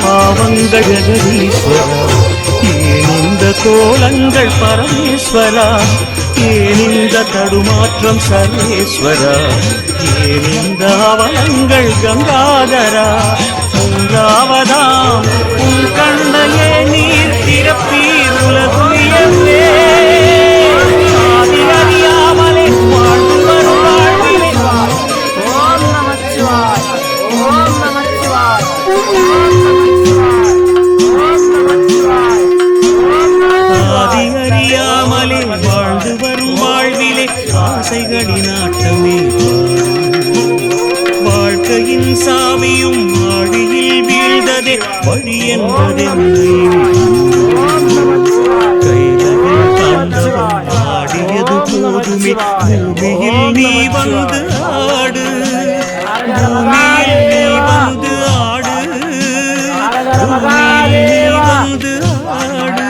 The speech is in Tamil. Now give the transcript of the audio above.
பாவங்கள் ஜெகதீஸ்வரா ஏன் இந்த கோலங்கள் பரமேஸ்வரா ஏன் இந்த தடுமாற்றம் சர்வேஸ்வரா ஏன் இந்த அவலங்கள் கங்காதரா. மூன்றாவதாம் உன் கண்ணையே நீர் திறப்பீர் உலகுயர்வே ஆதி அறியாமலே வாழ்ந்து வாழ்விலே ஆசைகளின் ஆட்டமே. வாழ்க்கையின் சாவியும் மாடியில் வீழ்ந்ததே வழி என்பதென்னை கைலகில் தாண்டவம் ஆடியது போதுமே. பூமியில் நீ வந்து ஆடு. பூமியில் நீ வந்து ஆடு. பூமியில் நீ வந்து ஆடு.